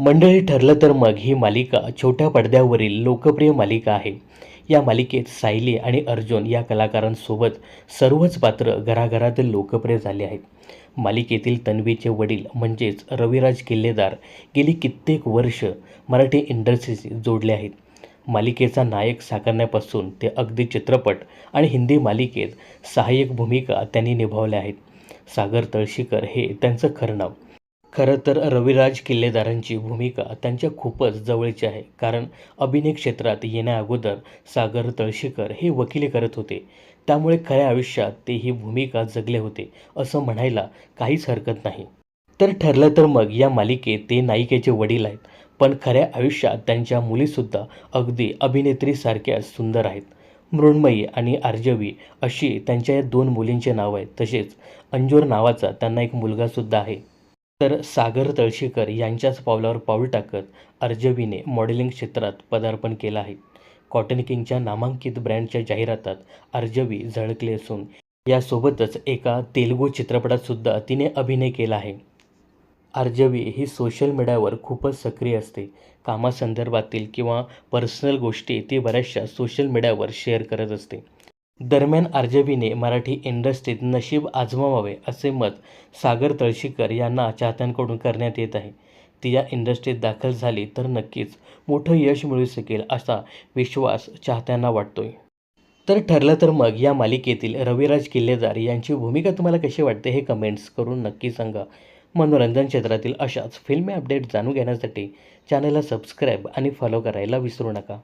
मंडळी ठरलं तर मग ही मालिका छोट्या पडद्यावरील लोकप्रिय मालिका आहे. या मालिकेत सायली आणि अर्जुन या कलाकारांसोबत सर्वच पात्र घराघरातील लोकप्रिय झाले आहेत. मालिकेतील तन्वीचे वडील म्हणजेच रविराज किल्लेदार गेली कित्येक वर्ष मराठी इंडस्ट्रीशी जोडले आहेत. मालिकेचा नायक साकारण्यापासून ते अगदी चित्रपट आणि हिंदी मालिकेत सहाय्यक भूमिका त्यांनी निभावल्या आहेत. सागर तळशीकर हे त्यांचं खरं नाव. खरं तर रविराज किल्लेदारांची भूमिका त्यांच्या खूपच जवळची आहे. कारण अभिनय क्षेत्रात येण्याअगोदर सागर तळशीकर हे वकिली करत होते. त्यामुळे खऱ्या आयुष्यात ते ही भूमिका जगले होते असं म्हणायला काहीच हरकत नाही. तर ठरलं तर मग या मालिकेत ते नायिकेचे वडील आहेत. पण खऱ्या आयुष्यात त्यांच्या मुलीसुद्धा अगदी अभिनेत्रीसारख्या सुंदर आहेत. मृण्मयी आणि आर्जवी अशी त्यांच्या या दोन मुलींचे नाव आहेत. तसेच अंजोर नावाचा त्यांना एक मुलगासुद्धा आहे. तर सागर तळशीकर यांच्याच पावलावर पाऊल टाकत अर्जवीने मॉडेलिंग क्षेत्रात पदार्पण केलं आहे. कॉटन किंगच्या नामांकित ब्रँडच्या जाहिरातात अर्जवी झळकले असून यासोबतच एका तेलुगू चित्रपटातसुद्धा तिने अभिनय केला आहे. आर्जवी ही सोशल मीडियावर खूपच सक्रिय असते. कामासंदर्भातील किंवा पर्सनल गोष्टी ती बऱ्याचशा सोशल मीडियावर शेअर करत असते. दरम्यान आर्जवीने मराठी इंडस्ट्रीत नशीब आजमावावे असे मत सागर तळशीकर यांना चाहत्यांकडून करण्यात येत आहे. ती या इंडस्ट्रीत दाखल झाली तर नक्कीच मोठं यश मिळू शकेल असा विश्वास चाहत्यांना वाटतोय. तर ठरलं तर मग या मालिकेतील रविराज किल्लेदार यांची भूमिका तुम्हाला कशी वाटते हे कमेंट्स करून नक्की सांगा. मनोरंजन क्षेत्रातील अशाच फिल्मी अपडेट जाणून घेण्यासाठी चॅनलला सबस्क्राईब आणि फॉलो करायला विसरू नका.